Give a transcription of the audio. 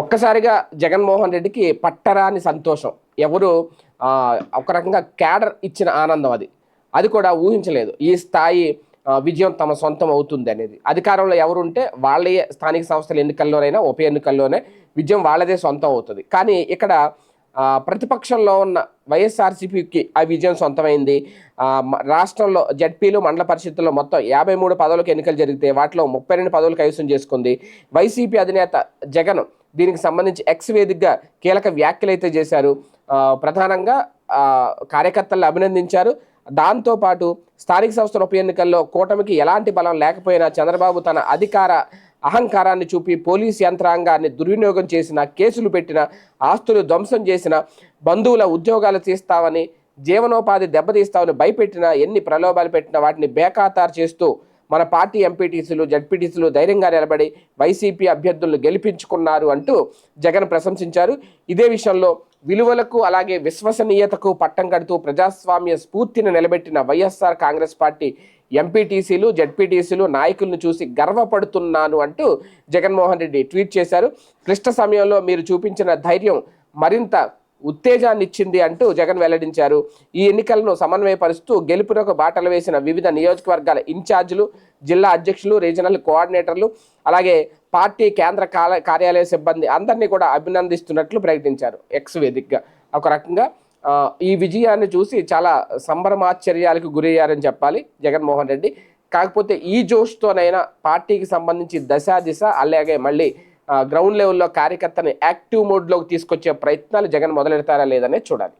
ఒక్కసారిగా జగన్మోహన్ రెడ్డికి పట్టరాని సంతోషం. ఎవరు ఒక రకంగా క్యాడర్ ఇచ్చిన ఆనందం అది. అది కూడా ఊహించలేదు. ఈ స్థాయి విజయం తమ సొంతం అవుతుంది అనేది. అధికారంలో ఎవరు ఉంటే వాళ్ళే స్థానిక సంస్థల ఎన్నికల్లోనైనా ఉప ఎన్నికల్లోనే విజయం వాళ్ళదే సొంతం అవుతుంది. కానీ ఇక్కడ ప్రతిపక్షంలో ఉన్న వైఎస్ఆర్సీపీకి ఆ విజయం సొంతమైంది. రాష్ట్రంలో జడ్పీలు మండల పరిషత్తుల్లో మొత్తం యాభై మూడు పదవులకు ఎన్నికలు జరిగితే వాటిలో ముప్పై రెండు పదవులు కైవసం చేసుకుంది. వైసీపీ అధినేత జగన్ దీనికి సంబంధించి ఎక్స్ వేదికగా కీలక వ్యాఖ్యలు అయితే చేశారు. ప్రధానంగా కార్యకర్తలను అభినందించారు. దాంతోపాటు స్థానిక సంస్థల ఉప ఎన్నికల్లో కూటమికి ఎలాంటి బలం లేకపోయినా చంద్రబాబు తన అధికార అహంకారాన్ని చూపి పోలీస్ యంత్రాంగాన్ని దుర్వినియోగం చేసిన కేసులు పెట్టిన ఆస్తులు ధ్వంసం చేసిన బంధువుల ఉద్యోగాలు తీస్తామని జీవనోపాధి దెబ్బతీస్తామని భయపెట్టిన ఎన్ని ప్రలోభాలు పెట్టినా వాటిని బేఖాతారు చేస్తూ మన పార్టీ ఎంపీటీసీలు జడ్పీటీసీలు ధైర్యంగా నిలబడి వైసీపీ అభ్యర్థులను గెలిపించుకున్నారు అంటూ జగన్ ప్రశంసించారు. ఇదే విషయంలో విలువలకు అలాగే విశ్వసనీయతకు పట్టం కడుతూ ప్రజాస్వామ్య స్ఫూర్తిని నిలబెట్టిన వైఎస్ఆర్ కాంగ్రెస్ పార్టీ ఎంపీటీసీలు జడ్పీటీసీలు నాయకులను చూసి గర్వపడుతున్నాను అంటూ జగన్మోహన్ రెడ్డి ట్వీట్ చేశారు. క్లిష్ట సమయంలో మీరు చూపించిన ధైర్యం మరింత ఉత్తేజాన్ని ఇచ్చింది అంటూ జగన్ వెల్లడించారు. ఈ ఎన్నికలను సమన్వయపరుస్తూ గెలుపునకు బాటలు వేసిన వివిధ నియోజకవర్గాల ఇన్ఛార్జీలు జిల్లా అధ్యక్షులు రీజనల్ కోఆర్డినేటర్లు అలాగే పార్టీ కేంద్ర కార్యాలయ సిబ్బంది అందరినీ కూడా అభినందిస్తున్నట్లు ప్రకటించారు. ఎక్స్ వేదికగా ఒక రకంగా ఈ విజయాన్ని చూసి చాలా సంబరమాశ్చర్యాలకు గురయ్యారని చెప్పాలి జగన్మోహన్ రెడ్డి. కాకపోతే ఈ జోష్తోనైనా పార్టీకి సంబంధించి దశ దిశ అలాగే మళ్ళీ గ్రౌండ్ లెవెల్లో కార్యకర్తని యాక్టివ్ మోడ్లోకి తీసుకొచ్చే ప్రయత్నాలు జగన్ మొదలెడతారా లేదనే చూడాలి.